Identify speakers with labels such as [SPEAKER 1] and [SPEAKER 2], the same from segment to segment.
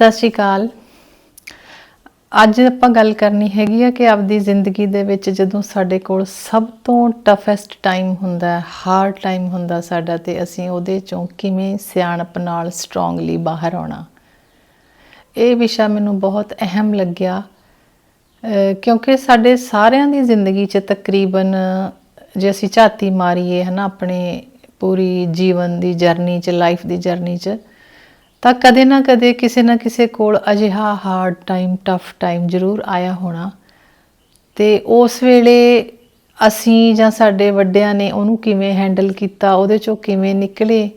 [SPEAKER 1] ਸਤਿ ਸ਼੍ਰੀ ਅਕਾਲ। ਅੱਜ ਆਪਾਂ ਗੱਲ ਕਰਨੀ ਹੈਗੀ ਆ ਕਿ ਆਪਦੀ ਜ਼ਿੰਦਗੀ ਦੇ ਵਿੱਚ ਜਦੋਂ ਸਾਡੇ ਕੋਲ ਸਭ ਤੋਂ ਟਫੈਸਟ ਟਾਈਮ ਹੁੰਦਾ ਹੈ ਹਾਰਡ ਟਾਈਮ ਹੁੰਦਾ ਸਾਡਾ ਤੇ ਅਸੀਂ ਉਹਦੇ ਚੋਂ ਕਿਵੇਂ ਸਿਆਣਪ ਨਾਲ ਸਟਰੋਂਗਲੀ ਬਾਹਰ ਆਉਣਾ। ਇਹ ਵਿਸ਼ਾ ਮੈਨੂੰ ਬਹੁਤ ਅਹਿਮ ਲੱਗਿਆ ਕਿਉਂਕਿ ਸਾਡੇ ਸਾਰਿਆਂ ਦੀ ਜ਼ਿੰਦਗੀ 'ਚ ਤਕਰੀਬਨ ਜੇ ਅਸੀਂ ਝਾਤੀ ਮਾਰੀਏ ਹਨਾ, ਆਪਣੇ ਪੂਰੀ ਜੀਵਨ ਦੀ ਜਰਨੀ 'ਚ ਲਾਈਫ ਦੀ ਜਰਨੀ 'ਚ ਤਾਂ ਕਦੇ ਨਾ ਕਦੇ ਕਿਸੇ ਨਾ ਕਿਸੇ ਕੋਲ ਅਜਿਹਾ ਹਾਰਡ ਟਾਈਮ ਟਫ ਟਾਈਮ ਜ਼ਰੂਰ ਆਇਆ ਹੋਣਾ। ਤੇ ਉਸ ਵੇਲੇ ਅਸੀਂ ਜਾਂ ਸਾਡੇ ਵੱਡਿਆਂ ਨੇ ਉਹਨੂੰ ਕਿਵੇਂ ਹੈਂਡਲ ਕੀਤਾ, ਉਹਦੇ ਚੋਂ ਕਿਵੇਂ ਨਿਕਲੇ?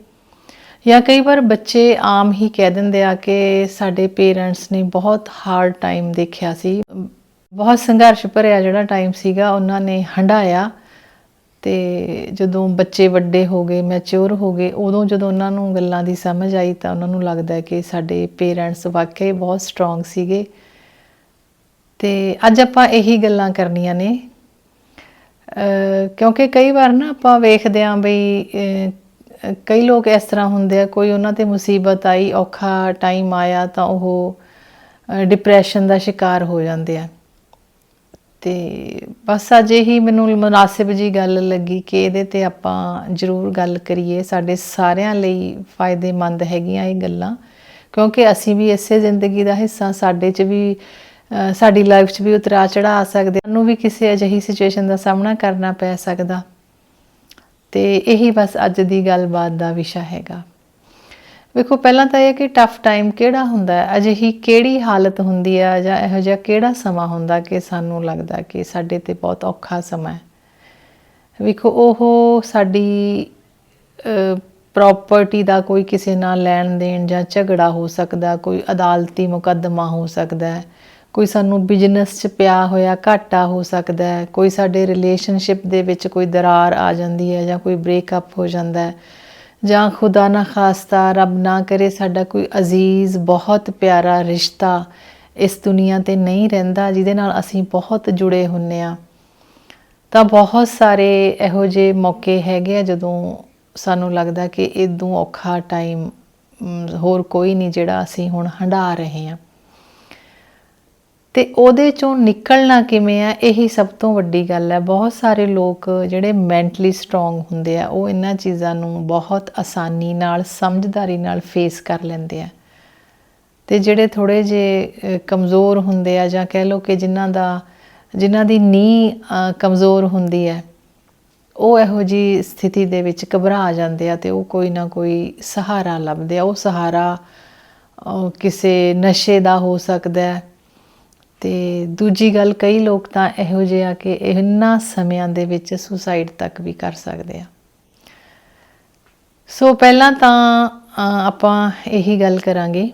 [SPEAKER 1] ਜਾਂ ਕਈ ਵਾਰ ਬੱਚੇ ਆਮ ਹੀ ਕਹਿ ਦਿੰਦੇ ਆ ਕਿ ਸਾਡੇ ਪੇਰੈਂਟਸ ਨੇ ਬਹੁਤ ਹਾਰਡ ਟਾਈਮ ਦੇਖਿਆ ਸੀ। ਬਹੁਤ ਸੰਘਰਸ਼ ਭਰਿਆ ਜਿਹੜਾ ਟਾਈਮ ਸੀਗਾ, ਉਹਨਾਂ ਨੇ ਹੰਡਾਇਆ ਤੇ ਜਦੋਂ ਬੱਚੇ ਵੱਡੇ ਹੋ ਗਏ ਮੈਚੁਰ ਹੋ ਗਏ, ਉਦੋਂ ਜਦੋਂ ਉਹਨਾਂ ਨੂੰ ਗੱਲਾਂ ਦੀ ਸਮਝ ਆਈ ਤਾਂ ਉਹਨਾਂ ਨੂੰ ਲੱਗਦਾ ਕਿ ਸਾਡੇ ਪੇਰੈਂਟਸ ਵਾਕਈ ਬਹੁਤ ਸਟਰੋਂਗ ਸੀਗੇ। ਤੇ ਅੱਜ ਆਪਾਂ ਇਹੀ ਗੱਲਾਂ ਕਰਨੀਆਂ ਨੇ। ਕਿਉਂਕਿ ਕਈ ਵਾਰ ਨਾ ਆਪਾਂ ਵੇਖਦੇ ਆਂ ਬਈ ਕਈ ਲੋਕ ਇਸ ਤਰ੍ਹਾਂ ਹੁੰਦੇ ਆ, ਕੋਈ ਉਹਨਾਂ ਤੇ ਮੁਸੀਬਤ ਆਈ, ਔਖਾ ਟਾਈਮ ਆਇਆ ਤਾਂ ਉਹ ਡਿਪਰੈਸ਼ਨ ਦਾ ਸ਼ਿਕਾਰ ਹੋ ਜਾਂਦੇ ਆ। ਤੇ ਬਸ ਅੱਜ ਇਹੀ ਮੈਨੂੰ ਮੁਨਾਸਿਬ ਜੀ ਗੱਲ ਲੱਗੀ ਕਿ ਇਹਦੇ ਤੇ ਆਪਾਂ ਜ਼ਰੂਰ ਗੱਲ ਕਰੀਏ। ਸਾਡੇ ਸਾਰਿਆਂ ਲਈ ਫਾਇਦੇਮੰਦ ਹੈਗੀਆਂ ਇਹ ਗੱਲਾਂ, ਕਿਉਂਕਿ ਅਸੀਂ ਵੀ ਇਸੇ ਜ਼ਿੰਦਗੀ ਦਾ ਹਿੱਸਾ, ਸਾਡੇ 'ਚ ਵੀ ਸਾਡੀ ਲਾਈਫ 'ਚ ਵੀ ਉਤਰਾ ਚੜਾ ਆ ਸਕਦੇ। ਸਾਨੂੰ ਵੀ ਕਿਸੇ ਅਜਿਹੀ ਸਿਚੁਏਸ਼ਨ ਦਾ ਸਾਹਮਣਾ ਕਰਨਾ ਪੈ ਸਕਦਾ। ਤੇ ਇਹੀ ਬਸ ਅੱਜ ਦੀ ਗੱਲਬਾਤ ਦਾ ਵਿਸ਼ਾ ਹੈਗਾ। ਵੇਖੋ, ਪਹਿਲਾਂ ਤਾਂ ਇਹ ਕਿ ਟਫ ਟਾਈਮ ਕਿਹੜਾ ਹੁੰਦਾ ਹੈ? ਅਜਿਹੀ ਕਿਹੜੀ ਹਾਲਤ ਹੁੰਦੀ ਹੈ ਜਾਂ ਇਹੋ ਜਿਹਾ ਕਿਹੜਾ ਸਮਾਂ ਹੁੰਦਾ ਕਿ ਸਾਨੂੰ ਲੱਗਦਾ ਕਿ ਸਾਡੇ ਤੇ ਬਹੁਤ ਔਖਾ ਸਮਾਂ ਹੈ? ਵੇਖੋ, ਉਹ ਸਾਡੀ ਪ੍ਰਾਪਰਟੀ ਦਾ ਕੋਈ ਕਿਸੇ ਨਾਲ ਲੈਣ ਦੇਣ ਜਾਂ ਝਗੜਾ ਹੋ ਸਕਦਾ, ਕੋਈ ਅਦਾਲਤੀ ਮੁਕੱਦਮਾ ਹੋ ਸਕਦਾ ਹੈ, ਕੋਈ ਸਾਨੂੰ ਬਿਜ਼ਨਸ 'ਚ ਪਿਆ ਹੋਇਆ ਘਾਟਾ ਹੋ ਸਕਦਾ ਹੈ, ਕੋਈ ਸਾਡੇ ਰਿਲੇਸ਼ਨਸ਼ਿਪ ਦੇ ਵਿੱਚ ਕੋਈ ਦਰਾਰ ਆ ਜਾਂਦੀ ਹੈ ਜਾਂ ਕੋਈ ਬ੍ਰੇਕਅਪ ਹੋ ਜਾਂਦਾ ਹੈ ਜਾਂ ਖੁਦਾ ਨਾ ਖਾਸਤਾ, ਰੱਬ ਨਾ ਕਰੇ ਸਾਡਾ ਕੋਈ ਅਜ਼ੀਜ਼, ਬਹੁਤ ਪਿਆਰਾ ਰਿਸ਼ਤਾ ਇਸ ਦੁਨੀਆ ਤੇ ਨਹੀਂ ਰਹਿੰਦਾ, ਜਿਹਦੇ ਨਾਲ ਅਸੀਂ ਬਹੁਤ ਜੁੜੇ ਹੁੰਨੇ ਆ। ਤਾਂ ਬਹੁਤ ਸਾਰੇ ਇਹੋ ਜਿਹੇ ਮੌਕੇ ਹੈਗੇ ਆ ਜਦੋਂ ਸਾਨੂੰ ਲੱਗਦਾ ਕਿ ਇਦੋਂ ਔਖਾ ਟਾਈਮ ਹੋਰ ਕੋਈ ਨਹੀਂ ਜਿਹੜਾ ਅਸੀਂ ਹੁਣ ਹੰਢਾ ਰਹੇ ਹਾਂ ਤੇ ਉਹਦੇ ਚੋਂ ਨਿਕਲਣਾ ਕਿਵੇਂ ਆ, ਇਹੀ ਸਭ ਤੋਂ ਵੱਡੀ ਗੱਲ ਹੈ ਬਹੁਤ ਸਾਰੇ ਲੋਕ ਜਿਹੜੇ ਮੈਂਟਲੀ ਸਟਰੋਂਗ ਹੁੰਦੇ ਆ, ਉਹ ਇਹਨਾਂ ਚੀਜ਼ਾਂ ਨੂੰ ਬਹੁਤ ਆਸਾਨੀ ਨਾਲ, ਸਮਝਦਾਰੀ ਨਾਲ ਫੇਸ ਕਰ ਲੈਂਦੇ ਆ। ਤੇ ਜਿਹੜੇ ਥੋੜੇ ਜੇ ਕਮਜ਼ੋਰ ਹੁੰਦੇ ਆ ਜਾਂ ਕਹਿ ਲਓ ਕਿ ਜਿਨ੍ਹਾਂ ਦਾ, ਜਿਨ੍ਹਾਂ ਦੀ ਨੀਂਹ ਕਮਜ਼ੋਰ ਹੁੰਦੀ ਹੈ ਉਹ ਇਹੋ ਜੀ ਸਥਿਤੀ ਦੇ ਵਿੱਚ ਘਬਰਾ ਜਾਂਦੇ ਆ ਤੇ ਉਹ ਕੋਈ ਨਾ ਕੋਈ ਸਹਾਰਾ ਲੱਭਦੇ ਆ। ਉਹ ਸਹਾਰਾ ਕਿਸੇ ਨਸ਼ੇ ਦਾ ਹੋ ਸਕਦਾ ਹੈ ਤੇ ਦੂਜੀ ਗੱਲ, ਕਈ ਲੋਕ ਤਾਂ ਇਹੋ ਜਿਹੇ ਆ ਕਿ ਇਹਨਾਂ ਸਮਿਆਂ ਦੇ ਵਿੱਚ ਸੁਸਾਈਡ ਤੱਕ ਵੀ ਕਰ ਸਕਦੇ ਆ। ਸੋ ਪਹਿਲਾਂ ਤਾਂ ਆਪਾਂ ਇਹੀ ਗੱਲ ਕਰਾਂਗੇ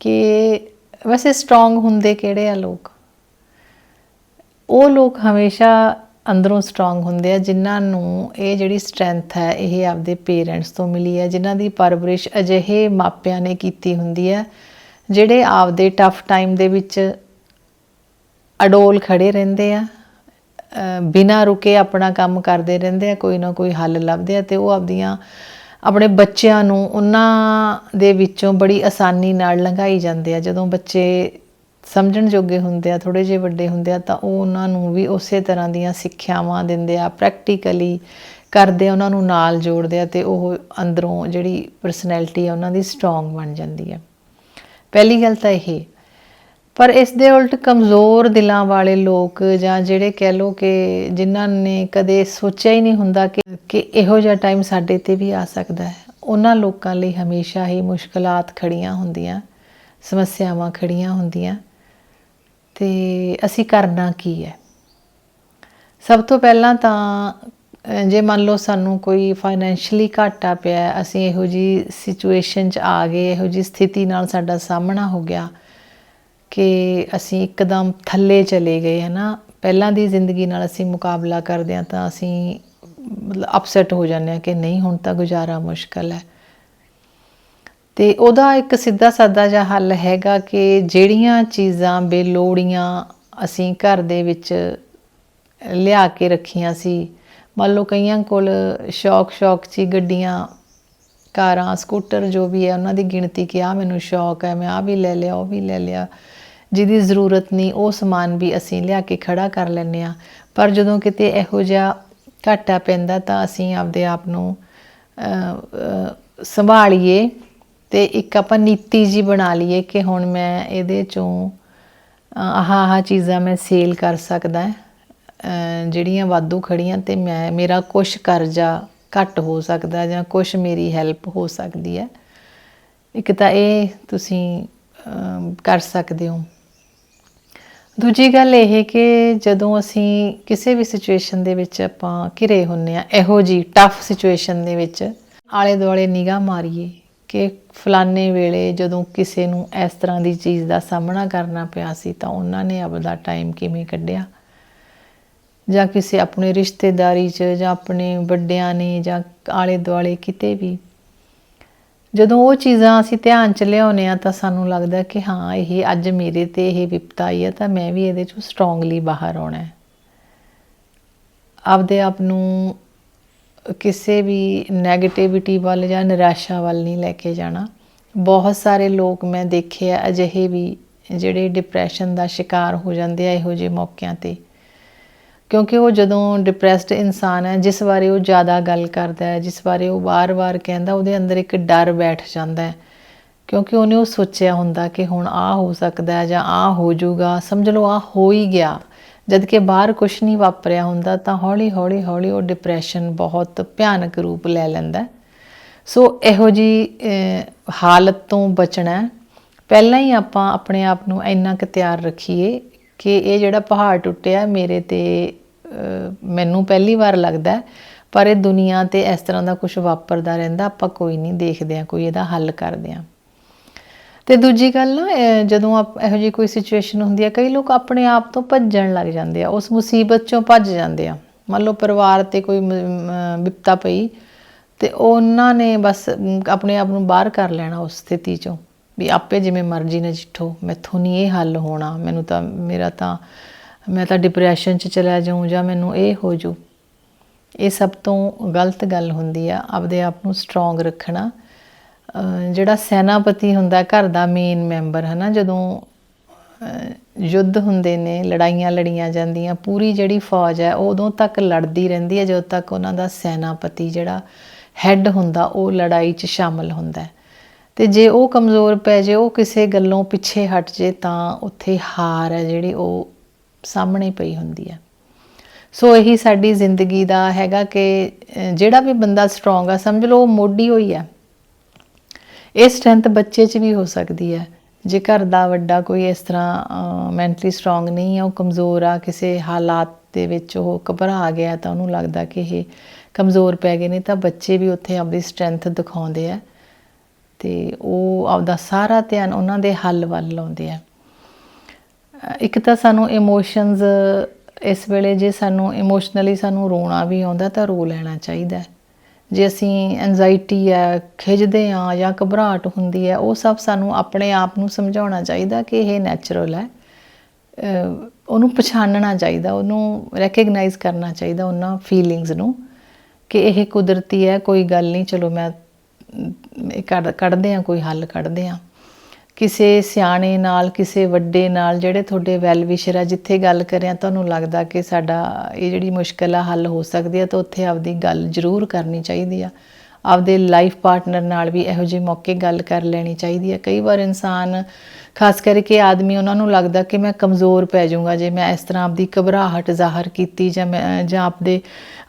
[SPEAKER 1] ਕਿ ਵੈਸੇ ਸਟਰੋਂਗ ਹੁੰਦੇ ਕਿਹੜੇ ਆ ਲੋਕ? ਉਹ ਲੋਕ ਹਮੇਸ਼ਾ ਅੰਦਰੋਂ ਸਟਰੋਂਗ ਹੁੰਦੇ ਆ, ਜਿਨ੍ਹਾਂ ਨੂੰ ਇਹ ਜਿਹੜੀ ਸਟਰੈਂਥ ਹੈ, ਇਹ ਆਪਦੇ ਪੇਰੈਂਟਸ ਤੋਂ ਮਿਲੀ ਹੈ, ਜਿਨ੍ਹਾਂ ਦੀ ਪਰਵਰਿਸ਼ ਅਜਿਹੇ ਮਾਪਿਆਂ ਨੇ ਕੀਤੀ ਹੁੰਦੀ ਹੈ, ਜਿਹੜੇ ਆਪਦੇ ਟਫ ਟਾਈਮ ਦੇ ਵਿੱਚ ਅਡੋਲ ਖੜੇ ਰਹਿੰਦੇ ਆ ਬਿਨਾਂ ਰੁਕੇ ਆਪਣਾ ਕੰਮ ਕਰਦੇ ਰਹਿੰਦੇ ਆ, ਕੋਈ ਨਾ ਕੋਈ ਹੱਲ ਲੱਭਦੇ ਆ ਤੇ ਉਹ ਆਪਦੀਆਂ, ਆਪਣੇ ਬੱਚਿਆਂ ਨੂੰ ਉਹਨਾਂ ਦੇ ਵਿੱਚੋਂ ਬੜੀ ਆਸਾਨੀ ਨਾਲ ਲੰਘਾਈ ਜਾਂਦੇ ਆ। ਜਦੋਂ ਬੱਚੇ ਸਮਝਣ ਜੋਗੇ ਹੁੰਦੇ ਆ ਥੋੜੇ ਜਿਹੇ ਵੱਡੇ ਹੁੰਦੇ ਆ, ਤਾਂ ਉਹ ਉਹਨਾਂ ਨੂੰ ਵੀ ਉਸੇ ਤਰ੍ਹਾਂ ਦੀਆਂ ਸਿੱਖਿਆਵਾਂ ਦਿੰਦੇ ਆ, ਪ੍ਰੈਕਟੀਕਲੀ ਕਰਦੇ ਉਹਨਾਂ ਨੂੰ ਨਾਲ ਜੋੜਦੇ ਆ ਤੇ ਉਹ ਅੰਦਰੋਂ ਜਿਹੜੀ ਪਰਸਨੈਲਿਟੀ ਆ, ਉਹਨਾਂ ਦੀ ਸਟਰੋਂਗ ਬਣ ਜਾਂਦੀ ਆ। ਪਹਿਲੀ ਗੱਲ ਤਾਂ ਇਹ ਪਰ ਇਸ ਦੇ ਉਲਟ ਕਮਜ਼ੋਰ ਦਿਲਾਂ ਵਾਲੇ ਲੋਕ ਜਾਂ ਜਿਹੜੇ ਕਹਿ ਲੋ ਕਿ ਜਿਨ੍ਹਾਂ ਨੇ ਕਦੇ ਸੋਚਿਆ ਹੀ ਨਹੀਂ ਹੁੰਦਾ ਕਿ ਕਿ ਇਹੋ ਜਿਹਾ ਟਾਈਮ ਸਾਡੇ ਤੇ ਵੀ ਆ ਸਕਦਾ ਹੈ, ਉਹਨਾਂ ਲੋਕਾਂ ਲਈ ਹਮੇਸ਼ਾ ਹੀ ਮੁਸ਼ਕਲਾਂ ਖੜੀਆਂ ਹੁੰਦੀਆਂ, ਸਮੱਸਿਆਵਾਂ ਖੜੀਆਂ ਹੁੰਦੀਆਂ। ਤੇ ਅਸੀਂ ਕਰਨਾ ਕੀ ਹੈ? ਸਭ ਤੋਂ ਪਹਿਲਾਂ ਤਾਂ ਜੇ ਮੰਨ ਲਓ ਸਾਨੂੰ ਕੋਈ ਫਾਈਨੈਂਸ਼ੀਅਲੀ ਘਾਟਾ ਪਿਆ, ਅਸੀਂ ਇਹੋ ਜੀ ਸਿਚੁਏਸ਼ਨ 'ਚ ਆ ਗਏ, ਇਹੋ ਜੀ ਸਥਿਤੀ ਨਾਲ ਸਾਡਾ ਸਾਹਮਣਾ ਹੋ ਗਿਆ ਕਿ ਅਸੀਂ ਇੱਕਦਮ ਥੱਲੇ ਚਲੇ ਗਏ ਹੈ ਨਾ ਪਹਿਲਾਂ ਦੀ ਜ਼ਿੰਦਗੀ ਨਾਲ ਅਸੀਂ ਮੁਕਾਬਲਾ ਕਰਦੇ ਹਾਂ ਤਾਂ ਅਸੀਂ ਮਤਲਬ ਅਪਸੈਟ ਹੋ ਜਾਂਦੇ ਹਾਂ ਕਿ ਨਹੀਂ, ਹੁਣ ਤਾਂ ਗੁਜ਼ਾਰਾ ਮੁਸ਼ਕਲ ਹੈ। ਤੇ ਉਹਦਾ ਇੱਕ ਸਿੱਧਾ ਸਾਦਾ ਜਿਹਾ ਹੱਲ ਹੈਗਾ ਕਿ ਜਿਹੜੀਆਂ ਚੀਜ਼ਾਂ ਬੇਲੋੜੀਆਂ ਅਸੀਂ ਘਰ ਦੇ ਵਿੱਚ ਲਿਆ ਕੇ ਰੱਖੀਆਂ ਸੀ, ਮੰਨ ਲਓ ਕਈਆਂ ਕੋਲ ਸ਼ੌਕ ਸ਼ੌਕ 'ਚ ਹੀ ਗੱਡੀਆਂ, ਕਾਰਾਂ, ਸਕੂਟਰ ਜੋ ਵੀ ਹੈ, ਉਹਨਾਂ ਦੀ ਗਿਣਤੀ ਕਿ ਆ ਮੈਨੂੰ ਸ਼ੌਕ ਹੈ, ਮੈਂ ਆ ਵੀ ਲੈ ਲਿਆ, ਉਹ ਵੀ ਲੈ ਲਿਆ। ਜਿਹਦੀ ਜ਼ਰੂਰਤ ਨਹੀਂ, ਉਹ ਸਮਾਨ ਵੀ ਅਸੀਂ ਲਿਆ ਕੇ ਖੜਾ ਕਰ ਲੈਂਦੇ ਆ ਪਰ ਜਦੋਂ ਕਿਤੇ ਇਹੋ ਜਿਹਾ ਘਾਟਾ ਪੈਂਦਾ ਤਾਂ ਅਸੀਂ ਆਪਦੇ ਆਪ ਨੂੰ ਸੰਭਾਲੀਏ ਤੇ ਇੱਕ ਆਪਾਂ ਨੀਤੀ ਜੀ ਬਣਾ ਲਈਏ ਕਿ ਹੁਣ ਮੈਂ ਇਹਦੇ ਚੋਂ ਆਹ ਆਹ ਚੀਜ਼ਾਂ ਮੈਂ ਸੇਲ ਕਰ ਸਕਦਾ ਜਿਹੜੀਆਂ ਵਾਧੂ ਖੜੀਆਂ ਤੇ ਮੈਂ, ਮੇਰਾ ਕੁਝ ਕਰਜ਼ਾ ਘੱਟ ਹੋ ਸਕਦਾ ਜਾਂ ਕੁਝ ਮੇਰੀ ਹੈਲਪ ਹੋ ਸਕਦੀ ਹੈ। ਇੱਕ ਤਾਂ ਇਹ ਤੁਸੀਂ ਕਰ ਸਕਦੇ ਹੋ। ਦੂਜੀ ਗੱਲ ਇਹ ਕਿ ਜਦੋਂ ਅਸੀਂ ਕਿਸੇ ਵੀ ਸਿਚੁਏਸ਼ਨ ਦੇ ਵਿੱਚ ਆਪਾਂ ਘਿਰੇ ਹੁੰਨੇ ਆ, ਇਹੋ ਜੀ ਟਫ ਸਿਚੁਏਸ਼ਨ ਦੇ ਵਿੱਚ ਆਲੇ ਦੁਆਲੇ ਨਿਗਾਹ ਮਾਰੀਏ ਕਿ ਫਲਾਣੇ ਵੇਲੇ ਜਦੋਂ ਕਿਸੇ ਨੂੰ ਇਸ ਤਰ੍ਹਾਂ ਦੀ ਚੀਜ਼ ਦਾ ਸਾਹਮਣਾ ਕਰਨਾ ਪਿਆ ਸੀ ਤਾਂ ਉਹਨਾਂ ਨੇ ਆਪਦਾ ਟਾਈਮ ਕਿਵੇਂ ਕੱਢਿਆ? ਜਾਂ ਕਿਸੇ ਆਪਣੇ ਰਿਸ਼ਤੇਦਾਰੀ 'ਚ ਜਾਂ ਆਪਣੇ ਵੱਡਿਆਂ ਨੇ ਜਾਂ ਆਲੇ ਦੁਆਲੇ ਕਿਤੇ ਵੀ ਜਦੋਂ ਉਹ ਚੀਜ਼ਾਂ ਅਸੀਂ ਧਿਆਨ 'ਚ ਲਿਆਉਂਦੇ ਆ ਤਾਂ ਸਾਨੂੰ ਲੱਗਦਾ ਕਿ ਹਾਂ, ਇਹ ਅੱਜ ਮੇਰੇ ਤੇ ਇਹ ਵਿਪਤਾ ਆਈ ਹੈ ਤਾਂ ਮੈਂ ਵੀ ਇਹਦੇ 'ਚੋਂ ਸਟਰੋਂਗਲੀ ਬਾਹਰ ਆਉਣਾ ਹੈ। ਆਪਦੇ ਆਪ ਨੂੰ ਕਿਸੇ ਵੀ 네ਗੇਟਿਵਿਟੀ ਵੱਲ ਜਾਂ ਨਿਰਾਸ਼ਾ ਵੱਲ ਨਹੀਂ ਲੈ ਕੇ ਜਾਣਾ। ਬਹੁਤ ਸਾਰੇ ਲੋਕ ਮੈਂ ਦੇਖੇ ਆ ਅਜਿਹੇ ਵੀ ਜਿਹੜੇ ਡਿਪਰੈਸ਼ਨ ਦਾ ਸ਼ਿਕਾਰ ਹੋ ਜਾਂਦੇ ਆ ਇਹੋ ਜਿਹੇ ਮੌਕਿਆਂ ਤੇ। ਕਿਉਂਕਿ ਉਹ ਜਦੋਂ ਡਿਪਰੈਸਡ ਇਨਸਾਨ ਹੈ, ਜਿਸ ਬਾਰੇ ਉਹ ਜ਼ਿਆਦਾ ਗੱਲ ਕਰਦਾ ਹੈ, ਜਿਸ ਬਾਰੇ ਉਹ ਵਾਰ-ਵਾਰ ਕਹਿੰਦਾ, ਉਹਦੇ ਅੰਦਰ ਇੱਕ ਡਰ ਬੈਠ ਜਾਂਦਾ ਹੈ। ਕਿਉਂਕਿ ਉਹਨੇ ਉਹ ਸੋਚਿਆ ਹੁੰਦਾ ਕਿ ਹੁਣ ਆ ਹੋ ਸਕਦਾ ਹੈ ਜਾਂ ਆ ਹੋ ਜਾਊਗਾ। ਸਮਝ ਲਓ ਆ ਹੋ ਹੀ ਗਿਆ। ਜਦ ਕਿ ਬਾਹਰ ਕੁਝ ਨਹੀਂ ਵਾਪਰਿਆ ਹੁੰਦਾ, ਤਾਂ ਹੌਲੀ ਹੌਲੀ ਹੌਲੀ ਉਹ ਡਿਪਰੈਸ਼ਨ ਬਹੁਤ ਭਿਆਨਕ ਰੂਪ ਲੈ ਲੈਂਦਾ ਸੋ ਇਹੋ ਜੀ ਹਾਲਤ ਤੋਂ ਬਚਣਾ ਪਹਿਲਾਂ ਹੀ ਆਪਾਂ ਆਪਣੇ ਆਪ ਨੂੰ ਇੰਨਾ ਕੁ ਤਿਆਰ ਰੱਖੀਏ ਕਿ ਇਹ ਜਿਹੜਾ ਪਹਾੜ ਟੁੱਟਿਆ ਮੇਰੇ ਤੇ ਮੈਨੂੰ ਪਹਿਲੀ ਵਾਰ ਲੱਗਦਾ ਪਰ ਇਹ ਦੁਨੀਆ ਤੇ ਇਸ ਤਰ੍ਹਾਂ ਦਾ ਕੁਝ ਵਾਪਰਦਾ ਰਹਿੰਦਾ, ਆਪਾਂ ਕੋਈ ਨਹੀਂ ਦੇਖਦੇ ਆ ਕੋਈ ਇਹਦਾ ਹੱਲ ਕਰਦੇ ਆ ਤੇ ਦੂਜੀ ਗੱਲ ਨਾ ਜਦੋਂ ਆਪ, ਇਹੋ ਜਿਹੀ ਕੋਈ ਸਿਚੁਏਸ਼ਨ ਹੁੰਦੀ ਆ ਕਈ ਲੋਕ ਆਪਣੇ ਆਪ ਤੋਂ ਭੱਜਣ ਲੱਗ ਜਾਂਦੇ ਆ, ਉਸ ਮੁਸੀਬਤ ਚੋਂ ਭੱਜ ਜਾਂਦੇ ਆ। ਮੰਨ ਲਓ ਪਰਿਵਾਰ ਤੇ ਕੋਈ ਮ- ਵਿਪਤਾ ਪਈ, ਤੇ ਉਹਨਾਂ ਨੇ ਬਸ ਆਪਣੇ ਆਪ ਨੂੰ ਬਾਹਰ ਕਰ ਲੈਣਾ ਉਸ ਸਥਿਤੀ ਚੋਂ। ਵੀ ਆਪੇ ਜਿਵੇਂ ਮਰਜ਼ੀ ਨਜਿੱਠੋ ਮੈਥੋਂ ਨਹੀਂ ਇਹ ਹੱਲ ਹੋਣਾ। ਮੈਨੂੰ ਤਾਂ, ਮੇਰਾ ਤਾਂ, ਮੈਂ ਤਾਂ ਡਿਪਰੈਸ਼ਨ 'ਚ ਚਲਾ ਜਾਊਂ ਜਾਂ ਮੈਨੂੰ ਇਹ ਹੋ ਜੂ। ਇਹ ਸਭ ਤੋਂ ਗਲਤ ਗੱਲ ਹੁੰਦੀ ਆ, ਆਪਦੇ ਆਪ ਨੂੰ ਸਟਰੋਂਗ ਰੱਖਣਾ। ਜਿਹੜਾ ਸੈਨਾਪਤੀ ਹੁੰਦਾ, ਘਰ ਦਾ ਮੇਨ ਮੈਂਬਰ ਹਨਾ, ਜਦੋਂ ਯੁੱਧ ਹੁੰਦੇ ਨੇ, ਲੜਾਈਆਂ ਲੜੀਆਂ ਜਾਂਦੀਆਂ, ਪੂਰੀ ਜਿਹੜੀ ਫੌਜ ਹੈ, ਉਹ ਉਦੋਂ ਤੱਕ ਲੜਦੀ ਰਹਿੰਦੀ ਹੈ, ਜਦੋਂ ਤੱਕ ਉਹਨਾਂ ਦਾ ਸੈਨਾਪਤੀ ਜਿਹੜਾ ਹੈੱਡ ਹੁੰਦਾ, ਉਹ ਲੜਾਈ 'ਚ ਸ਼ਾਮਲ ਹੁੰਦਾ ਹੈ। ਤੇ ਜੇ ਉਹ ਕਮਜ਼ੋਰ ਪੈ ਜੇ, ਉਹ ਕਿਸੇ ਗੱਲੋਂ ਪਿੱਛੇ ਹਟ ਜੇ, ਤਾਂ ਉੱਥੇ ਹਾਰ ਹੈ ਜਿਹੜੀ ਉਹ ਸਾਹਮਣੇ ਪਈ ਹੁੰਦੀ ਹੈ। ਸੋ ਇਹੀ ਸਾਡੀ ਜ਼ਿੰਦਗੀ ਦਾ ਹੈਗਾ ਕਿ ਜਿਹੜਾ ਵੀ ਬੰਦਾ ਸਟਰੋਂਗ ਆ, ਸਮਝ ਲਓ ਮੋਢੀ ਹੋਈ ਹੈ। ਇਹ ਸਟਰੈਂਥ ਬੱਚੇ 'ਚ ਵੀ ਹੋ ਸਕਦੀ ਹੈ। ਜੇ ਘਰ ਦਾ ਵੱਡਾ ਕੋਈ ਇਸ ਤਰ੍ਹਾਂ ਮੈਂਟਲੀ ਸਟਰੋਂਗ ਨਹੀਂ ਆ ਉਹ ਕਮਜ਼ੋਰ ਆ, ਕਿਸੇ ਹਾਲਾਤ ਦੇ ਵਿੱਚ ਉਹ ਘਬਰਾ ਗਿਆ, ਤਾਂ ਉਹਨੂੰ ਲੱਗਦਾ ਕਿ ਇਹ ਕਮਜ਼ੋਰ ਪੈ ਗਏ ਨੇ, ਤਾਂ ਬੱਚੇ ਵੀ ਉੱਥੇ ਆਪਣੀ ਸਟਰੈਂਥ ਦਿਖਾਉਂਦੇ ਆ। ਤੇ ਉਹ ਆਪਦਾ ਸਾਰਾ ਧਿਆਨ ਉਹਨਾਂ ਦੇ ਹੱਲ ਵੱਲ ਲਾਉਂਦੇ ਆ। ਇੱਕ ਤਾਂ ਸਾਨੂੰ ਇਮੋਸ਼ਨਸ ਇਸ ਵੇਲੇ ਜੇ ਸਾਨੂੰ ਇਮੋਸ਼ਨਲੀ ਸਾਨੂੰ ਰੋਣਾ ਵੀ ਆਉਂਦਾ ਤਾਂ ਰੋ ਲੈਣਾ ਚਾਹੀਦਾ ਜੇ ਅਸੀਂ ਐਂਜ਼ਾਈਟੀ ਹੈ ਖਿਜਦੇ ਆ ਜਾਂ ਘਬਰਾਹਟ ਹੁੰਦੀ ਹੈ, ਉਹ ਸਭ ਸਾਨੂੰ ਆਪਣੇ ਆਪ ਨੂੰ ਸਮਝਾਉਣਾ ਚਾਹੀਦਾ ਕਿ ਇਹ ਨੈਚੁਰਲ ਹੈ। ਉਹਨੂੰ ਪਛਾਣਨਾ ਚਾਹੀਦਾ, ਉਹਨੂੰ ਰੈਕਗਨਾਈਜ਼ ਕਰਨਾ ਚਾਹੀਦਾ, ਉਹਨਾਂ ਫੀਲਿੰਗਸ ਨੂੰ ਕਿ ਇਹ ਕੁਦਰਤੀ ਹੈ, ਕੋਈ ਗੱਲ ਨਹੀਂ, ਚਲੋ ਮੈਂ ਇਹ ਕੱਢ, ਕੱਢਦੇ ਆ ਕੋਈ ਹੱਲ ਕੱਢਦੇ ਆ ਕਿਸੇ ਸਿਆਣੇ ਨਾਲ, ਕਿਸੇ ਵੱਡੇ ਨਾਲ, ਜਿਹੜੇ ਤੁਹਾਡੇ ਵੈਲ ਵਿਸ਼ਰ ਆ, ਜਿੱਥੇ ਗੱਲ ਕਰਿਆ, ਤੁਹਾਨੂੰ ਲੱਗਦਾ ਕਿ ਸਾਡਾ ਇਹ ਜਿਹੜੀ ਮੁਸ਼ਕਲ ਆ, ਹੱਲ ਹੋ ਸਕਦੀ ਆ, ਤਾਂ ਉੱਥੇ ਆਪਦੀ ਗੱਲ ਜ਼ਰੂਰ ਕਰਨੀ ਚਾਹੀਦੀ ਆ। ਆਪਦੇ ਲਾਈਫ ਪਾਰਟਨਰ ਨਾਲ ਵੀ ਇਹੋ ਜਿਹੇ ਮੌਕੇ ਗੱਲ ਕਰ ਲੈਣੀ ਚਾਹੀਦੀ ਆ। ਕਈ ਵਾਰ ਇਨਸਾਨ, ਖਾਸ ਕਰਕੇ ਆਦਮੀ, ਉਹਨਾਂ ਨੂੰ ਲੱਗਦਾ ਕਿ ਮੈਂ ਕਮਜ਼ੋਰ ਪੈ ਜਾਊਂਗਾ, ਜੇ ਮੈਂ ਇਸ ਤਰ੍ਹਾਂ ਆਪਦੀ ਘਬਰਾਹਟ ਜ਼ਾਹਰ ਕੀਤੀ ਜਾਂ ਮੈਂ, ਜਾਂ ਆਪਦੇ,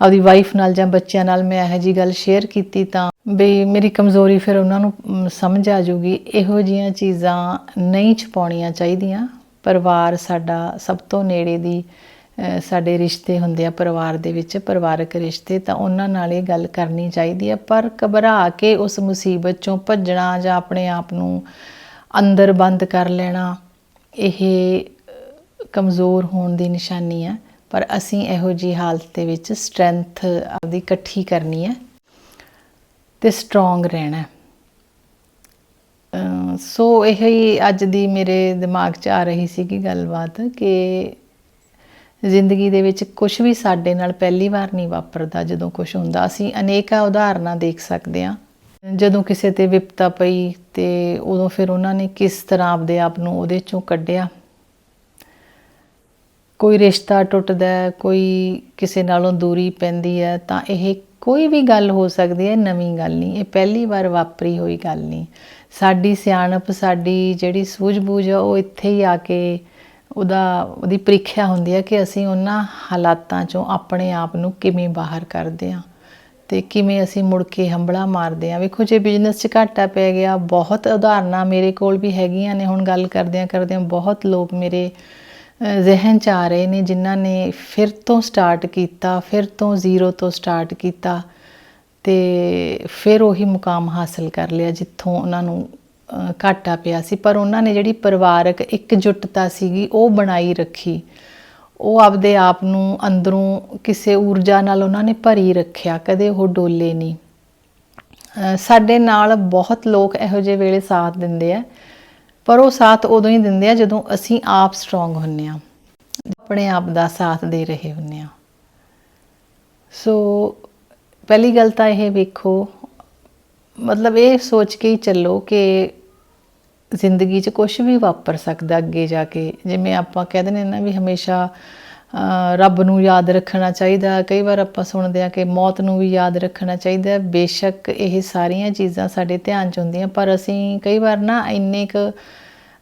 [SPEAKER 1] ਆਪਦੀ ਵਾਈਫ ਨਾਲ ਜਾਂ ਬੱਚਿਆਂ ਨਾਲ ਮੈਂ ਇਹੋ ਜੀ ਗੱਲ ਸ਼ੇਅਰ ਕੀਤੀ ਤਾਂ ਵੀ ਮੇਰੀ ਕਮਜ਼ੋਰੀ ਫਿਰ ਉਹਨਾਂ ਨੂੰ ਸਮਝ ਆ ਜੂਗੀ ਇਹੋ ਜੀਆਂ ਚੀਜ਼ਾਂ ਨਹੀਂ ਛਪਾਉਣੀਆਂ ਚਾਹੀਦੀਆਂ। ਪਰਿਵਾਰ ਸਾਡਾ ਸਭ ਤੋਂ ਨੇੜੇ ਦੀ ਸਾਡੇ ਰਿਸ਼ਤੇ ਹੁੰਦੇ ਆ ਪਰਿਵਾਰ ਦੇ ਵਿੱਚ, ਪਰਿਵਾਰਕ ਰਿਸ਼ਤੇ, ਤਾਂ ਉਹਨਾਂ ਨਾਲ ਇਹ ਗੱਲ ਕਰਨੀ ਚਾਹੀਦੀ ਹੈ ਪਰ ਘਬਰਾ ਕੇ ਉਸ ਮੁਸੀਬਤ ਚੋਂ ਭੱਜਣਾ ਜਾਂ ਆਪਣੇ ਆਪ ਨੂੰ ਅੰਦਰ ਬੰਦ ਕਰ ਲੈਣਾ, ਇਹ ਕਮਜ਼ੋਰ ਹੋਣ ਦੀ ਨਿਸ਼ਾਨੀ ਹੈ ਪਰ ਅਸੀਂ ਇਹੋ ਜੀ ਹਾਲਤ ਦੇ ਵਿੱਚ ਸਟਰੈਂਥ ਆਪਦੀ ਇਕੱਠੀ ਕਰਨੀ ਹੈ ਤੇ ਸਟਰੋਂਗ ਰਹਿਣਾ ਸੋ ਇਹ ਹੀ ਅੱਜ ਦੀ ਮੇਰੇ ਦਿਮਾਗ 'ਚ ਆ ਰਹੀ ਸੀ ਕਿ ਗੱਲਬਾਤ ਕਿ ਜ਼ਿੰਦਗੀ ਦੇ ਵਿੱਚ ਕੁਝ ਵੀ ਸਾਡੇ ਨਾਲ ਪਹਿਲੀ ਵਾਰ ਨਹੀਂ ਵਾਪਰਦਾ, ਜਦੋਂ ਕੁਝ ਹੁੰਦਾ। ਅਸੀਂ ਅਨੇਕਾਂ ਉਦਾਹਰਨਾਂ ਦੇਖ ਸਕਦੇ ਹਾਂ। ਜਦੋਂ ਕਿਸੇ ਤੇ ਵਿਪਤਾ ਪਈ ਤੇ ਉਦੋਂ ਫਿਰ ਉਹਨਾਂ ਨੇ ਕਿਸ ਤਰ੍ਹਾਂ ਆਪਦੇ ਆਪ ਨੂੰ ਉਹਦੇ ਚੋਂ ਕੱਢਿਆ। ਕੋਈ ਰਿਸ਼ਤਾ ਟੁੱਟਦਾ ਕੋਈ ਕਿਸੇ ਨਾਲੋਂ ਦੂਰੀ ਪੈਂਦੀ ਹੈ, ਤਾਂ ਇਹ ਕੋਈ ਵੀ ਗੱਲ ਹੋ ਸਕਦੀ ਹੈ ਨਵੀਂ ਗੱਲ ਨਹੀਂ, ਇਹ ਪਹਿਲੀ ਵਾਰ ਵਾਪਰੀ ਹੋਈ ਗੱਲ ਨਹੀਂ। ਸਾਡੀ ਸਿਆਣਪ, ਸਾਡੀ ਜਿਹੜੀ ਸੂਝ-ਬੂਝ ਆ, ਉਹ ਇੱਥੇ ਹੀ ਆ ਕੇ ਉਹਦਾ, ਉਹਦੀ ਪ੍ਰੀਖਿਆ ਹੁੰਦੀ ਹੈ ਕਿ ਅਸੀਂ ਉਹਨਾਂ ਹਾਲਾਤਾਂ ਚੋਂ ਆਪਣੇ ਆਪ ਨੂੰ ਕਿਵੇਂ ਬਾਹਰ ਕਰਦੇ ਹਾਂ ਤੇ ਕਿਵੇਂ ਅਸੀਂ ਮੁੜ ਕੇ ਹੰਬੜਾ ਮਾਰਦੇ ਹਾਂ। ਵੇਖੋ, ਜੇ ਬਿਜ਼ਨਸ 'ਚ ਘਾਟਾ ਪੈ ਗਿਆ, ਬਹੁਤ ਉਦਾਹਰਨਾਂ ਮੇਰੇ ਕੋਲ ਵੀ ਹੈਗੀਆਂ ਨੇ, ਹੁਣ ਗੱਲ ਕਰਦਿਆਂ ਕਰਦਿਆਂ ਬਹੁਤ ਲੋਕ ਮੇਰੇ ਜ਼ਿਹਨ 'ਚ ਆ ਰਹੇ ਨੇ, ਜਿਨ੍ਹਾਂ ਨੇ ਫਿਰ ਤੋਂ ਸਟਾਰਟ ਕੀਤਾ, ਫਿਰ ਤੋਂ ਜ਼ੀਰੋ ਤੋਂ ਸਟਾਰਟ ਕੀਤਾ ਤੇ ਫਿਰ ਉਹੀ ਮੁਕਾਮ ਹਾਸਲ ਕਰ ਲਿਆ, ਜਿੱਥੋਂ ਉਹਨਾਂ ਨੂੰ ਘਾਟਾ ਪਿਆ ਸੀ। ਪਰ ਉਹਨਾਂ ਨੇ ਜਿਹੜੀ ਪਰਿਵਾਰਕ ਇਕਜੁੱਟਤਾ ਸੀਗੀ, ਉਹ ਬਣਾਈ ਰੱਖੀ। ਉਹ ਆਪਦੇ ਆਪ ਨੂੰ ਅੰਦਰੋਂ ਕਿਸੇ ਊਰਜਾ ਨਾਲ ਉਹਨਾਂ ਨੇ ਭਰੀ ਰੱਖਿਆ, ਕਦੇ ਉਹ ਡੋਲੇ ਨਹੀਂ। ਸਾਡੇ ਨਾਲ ਬਹੁਤ ਲੋਕ ਇਹੋ ਜਿਹੇ ਵੇਲੇ ਸਾਥ ਦਿੰਦੇ ਆ। ਪਰ ਉਹ ਸਾਥ ਉਦੋਂ ਹੀ ਦਿੰਦੇ ਆ ਜਦੋਂ ਅਸੀਂ ਆਪ ਸਟਰੋਂਗ ਹੁੰਨੇ ਆ ਆਪਣੇ ਆਪ ਦਾ ਸਾਥ ਦੇ ਰਹੇ ਹੁੰਨੇ ਆ ਸੋ ਪਹਿਲੀ ਗੱਲ ਤਾਂ ਇਹ ਵੇਖੋ, ਮਤਲਬ ਇਹ ਸੋਚ ਕੇ ਹੀ ਚੱਲੋ ਕਿ ਜ਼ਿੰਦਗੀ 'ਚ ਕੁਝ ਵੀ ਵਾਪਰ ਸਕਦਾ ਅੱਗੇ ਜਾ ਕੇ। ਜਿਵੇਂ ਆਪਾਂ ਕਹਿੰਦੇ ਨੇ ਨਾ ਵੀ ਹਮੇਸ਼ਾ ਰੱਬ ਨੂੰ ਯਾਦ ਰੱਖਣਾ ਚਾਹੀਦਾ। ਕਈ ਵਾਰ ਆਪਾਂ ਸੁਣਦੇ ਆ ਕਿ ਮੌਤ ਨੂੰ ਵੀ ਯਾਦ ਰੱਖਣਾ ਚਾਹੀਦਾ ਬੇਸ਼ੱਕ ਇਹ ਸਾਰੀਆਂ ਚੀਜ਼ਾਂ ਸਾਡੇ ਧਿਆਨ 'ਚ ਹੁੰਦੀਆਂ ਪਰ ਅਸੀਂ ਕਈ ਵਾਰ ਨਾ ਇੰਨੇ ਕੁ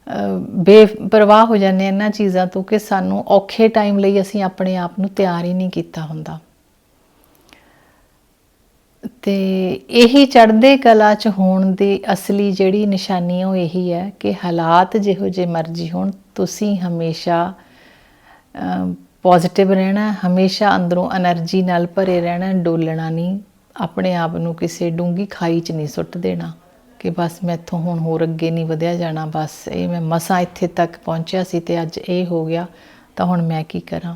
[SPEAKER 1] ਅਹ, ਬੇਪਰਵਾਹ ਹੋ ਜਾਂਦੇ ਹਾਂ ਇਹਨਾਂ ਚੀਜ਼ਾਂ ਤੋਂ ਕਿ ਸਾਨੂੰ ਔਖੇ ਟਾਈਮ ਲਈ ਅਸੀਂ ਆਪਣੇ ਆਪ ਨੂੰ ਤਿਆਰ ਹੀ ਨਹੀਂ ਕੀਤਾ ਹੁੰਦਾ। ਤੇ ਇਹੀ ਚੜ੍ਹਦੇ ਕਲਾ ਚ ਹੋਣ ਦੀ ਅਸਲੀ ਜਿਹੜੀ ਨਿਸ਼ਾਨੀ ਆ ਉਹ ਇਹੀ ਹੈ ਕਿ ਹਾਲਾਤ ਜਿਹੋ ਜਿਹੇ ਮਰਜ਼ੀ ਹੋਣ ਤੁਸੀਂ ਹਮੇਸ਼ਾ ਪੋਜ਼ਿਟਿਵ ਰਹਿਣਾ, ਹਮੇਸ਼ਾ ਅੰਦਰੋਂ એનર્ਜੀ ਨਾਲ ਭਰੇ ਰਹਿਣਾ, ਡੋਲਣਾ ਨਹੀਂ। ਆਪਣੇ ਆਪ ਨੂੰ ਕਿਸੇ ਡੂੰਗੀ ਖਾਈ 'ਚ ਨਹੀਂ ਸੁੱਟ ਦੇਣਾ ਕਿ ਬਸ ਮੈਂ ਇੱਥੋਂ ਹੁਣ ਹੋਰ ਅੱਗੇ ਨਹੀਂ ਵਧਿਆ ਜਾਣਾ, ਬਸ ਇਹ ਮੈਂ ਮਸਾ ਇੱਥੇ ਤੱਕ ਪਹੁੰਚਿਆ ਸੀ ਤੇ ਅੱਜ ਇਹ ਹੋ ਗਿਆ, ਤਾਂ ਹੁਣ ਮੈਂ ਕੀ ਕਰਾਂ?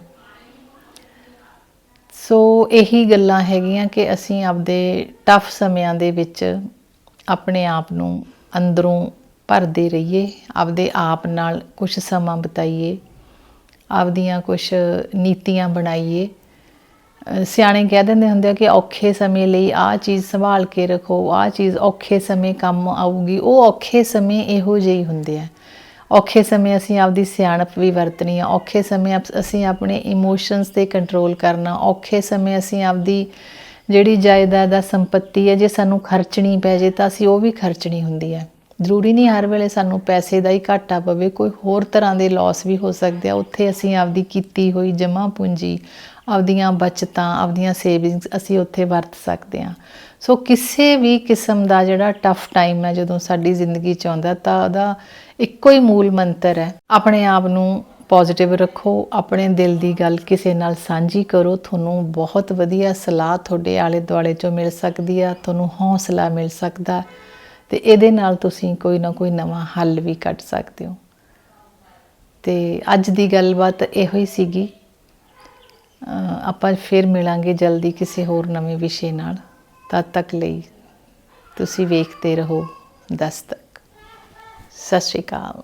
[SPEAKER 1] ਸੋ ਇਹੀ ਗੱਲਾਂ ਹੈਗੀਆਂ ਕਿ ਅਸੀਂ ਆਪਦੇ ਟਫ ਸਮਿਆਂ ਦੇ ਵਿੱਚ ਆਪਣੇ ਆਪ ਨੂੰ ਅੰਦਰੋਂ ਭਰਦੇ ਰਹੀਏ, ਆਪਦੇ ਆਪ ਨਾਲ ਕੁਝ ਸਮਾਂ ਬਿਤਾਈਏ। ਆਪਦੀਆਂ ਕੁਝ ਨੀਤੀਆਂ ਬਣਾਈਏ। ਸਿਆਣੇ ਕਹਿ ਦਿੰਦੇ ਹੁੰਦੇ ਆ ਕਿ ਔਖੇ ਸਮੇਂ ਲਈ ਆਹ ਚੀਜ਼ ਸੰਭਾਲ ਕੇ ਰੱਖੋ, ਆਹ ਚੀਜ਼ ਔਖੇ ਸਮੇਂ ਕੰਮ ਆਊਗੀ, ਉਹ ਔਖੇ ਸਮੇਂ ਇਹੋ ਜਿਹੇ ਹੀ ਹੁੰਦੇ ਆ। ਔਖੇ ਸਮੇਂ ਅਸੀਂ ਆਪਦੀ ਸਿਆਣਪ ਵੀ ਵਰਤਣੀ ਆ, ਔਖੇ ਸਮੇਂ ਅਪ- ਅਸੀਂ ਆਪਣੇ ਇਮੋਸ਼ਨਸ ਤੇ ਕੰਟਰੋਲ ਕਰਨਾ, ਔਖੇ ਸਮੇਂ ਅਸੀਂ ਆਪਦੀ ਜਿਹੜੀ ਜਾਇਦਾਦ ਦਾ ਸੰਪਤੀ ਹੈ ਜੇ ਸਾਨੂੰ ਖਰਚਣੀ ਪੈ ਜੇ ਤਾਂ ਅਸੀਂ ਉਹ ਵੀ ਖਰਚਣੀ ਹੁੰਦੀ ਹੈ ਜ਼ਰੂਰੀ ਨਹੀਂ ਹਰ ਵੇਲੇ ਸਾਨੂੰ ਪੈਸੇ ਦਾ ਹੀ ਘਾਟਾ ਪਵੇ, ਕੋਈ ਹੋਰ ਤਰ੍ਹਾਂ ਦੇ ਲਾਸ ਵੀ ਹੋ ਸਕਦੇ ਆ। ਉੱਥੇ ਅਸੀਂ ਆਪਦੀ ਕੀਤੀ ਹੋਈ ਜਮ੍ਹਾਂ ਪੂੰਜੀ, ਆਪਦੀਆਂ ਬਚਤਾਂ, ਆਪਦੀਆਂ ਸੇਵਿੰਗਸ ਅਸੀਂ ਉੱਥੇ ਵਰਤ ਸਕਦੇ ਹਾਂ ਸੋ ਕਿਸੇ ਵੀ ਕਿਸਮ ਦਾ ਜਿਹੜਾ ਟਫ ਟਾਈਮ ਹੈ, ਜਦੋਂ ਸਾਡੀ ਜ਼ਿੰਦਗੀ ਚ ਆਉਂਦਾ, ਤਾਂ ਉਹਦਾ ਇੱਕੋ ਹੀ ਮੂਲ ਮੰਤਰ ਹੈ, ਆਪਣੇ ਆਪ ਨੂੰ ਪੋਜ਼ਿਟਿਵ ਰੱਖੋ, ਆਪਣੇ ਦਿਲ ਦੀ ਗੱਲ ਕਿਸੇ ਨਾਲ ਸਾਂਝੀ ਕਰੋ। ਤੁਹਾਨੂੰ ਬਹੁਤ ਵਧੀਆ ਸਲਾਹ ਤੁਹਾਡੇ ਆਲੇ ਦੁਆਲੇ ਚੋਂ ਮਿਲ ਸਕਦੀ ਆ, ਤੁਹਾਨੂੰ ਹੌਸਲਾ ਮਿਲ ਸਕਦਾ। ਤੇ ਇਹਦੇ ਨਾਲ ਤੁਸੀਂ ਕੋਈ ਨਾ ਕੋਈ ਨਵਾਂ ਹੱਲ ਵੀ ਕੱਢ ਸਕਦੇ ਹੋ। ਤੇ ਅੱਜ ਦੀ ਗੱਲਬਾਤ ਇਹੋ ਹੀ ਸੀਗੀ। ਆਪਾਂ ਫਿਰ ਮਿਲਾਂਗੇ ਜਲਦੀ ਕਿਸੇ ਹੋਰ ਨਵੇਂ ਵਿਸ਼ੇ ਨਾਲ। ਤਦ ਤੱਕ ਲਈ ਤੁਸੀਂ ਵੇਖਦੇ ਰਹੋ ਦਸਤਕ ਸਤਿ ਸ਼੍ਰੀ ਅਕਾਲ।